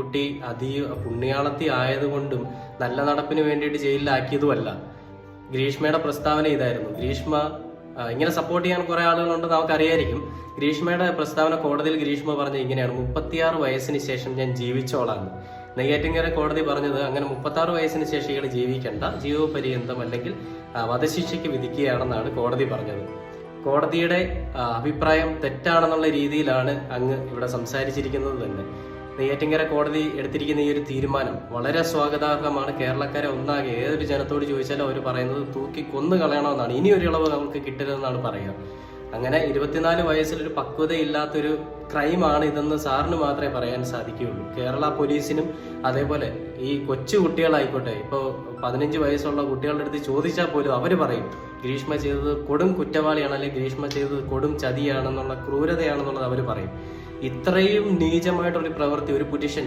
കുട്ടി അതി പുണ്യാളത്തി ആയതുകൊണ്ടും നല്ല നടപ്പിന് വേണ്ടിയിട്ട് ജയിലിലാക്കിയതുമല്ല. ഗ്രീഷ്മയുടെ പ്രസ്താവന ഇതായിരുന്നു. ഗ്രീഷ്മ ഇങ്ങനെ സപ്പോർട്ട് ചെയ്യാൻ കുറെ ആളുകളുണ്ട് നമുക്കറിയായിരിക്കും. ഗ്രീഷ്മയുടെ പ്രസ്താവന കോടതിയിൽ ഗ്രീഷ്മ പറഞ്ഞ ഇങ്ങനെയാണ്. മുപ്പത്തിയാറ് വയസ്സിന് ശേഷം ഞാൻ ജീവിച്ചോളാം. നെയ്യാറ്റിങ്കര കോടതി പറഞ്ഞത് അങ്ങനെ മുപ്പത്താറ് വയസ്സിന് ശേഷം ഇയാൾ ജീവിക്കേണ്ട. ജീവപര്യന്തം അല്ലെങ്കിൽ വധശിക്ഷയ്ക്ക് വിധിക്കുകയാണെന്നാണ് കോടതി പറഞ്ഞത്. കോടതിയുടെ അഭിപ്രായം തെറ്റാണെന്നുള്ള രീതിയിലാണ് അങ്ങ് ഇവിടെ സംസാരിച്ചിരിക്കുന്നത് തന്നെ. നെയ്യാറ്റിങ്കര കോടതി എടുത്തിരിക്കുന്ന ഈ ഒരു തീരുമാനം വളരെ സ്വാഗതാർഹമാണ്. കേരളക്കാരെ ഒന്നാകെ ഏതൊരു ജനത്തോട് ചോദിച്ചാലും അവർ പറയുന്നത് തൂക്കി കൊന്നു കളയണമെന്നാണ്. ഇനി ഒരു ഇളവ് നമുക്ക് കിട്ടരുതെന്നാണ് പറയുക. അങ്ങനെ ഇരുപത്തിനാല് വയസ്സിലൊരു പക്വതയില്ലാത്തൊരു ക്രൈമാണ് ഇതെന്ന് സാറിന് മാത്രമേ പറയാൻ സാധിക്കുകയുള്ളൂ. കേരള പോലീസിനും അതേപോലെ ഈ കൊച്ചു കുട്ടികളായിക്കോട്ടെ ഇപ്പോൾ പതിനഞ്ച് വയസ്സുള്ള കുട്ടികളുടെ അടുത്ത് ചോദിച്ചാൽ പോലും അവർ പറയും ഗ്രീഷ്മ ചെയ്തത് കൊടും കുറ്റവാളിയാണ് അല്ലെങ്കിൽ ഗ്രീഷ്മ ചെയ്തത് കൊടും ചതിയാണെന്നുള്ള ക്രൂരതയാണെന്നുള്ളത് അവർ പറയും. ഇത്രയും നീചമായിട്ടൊരു പ്രവൃത്തി ഒരു പുരുഷൻ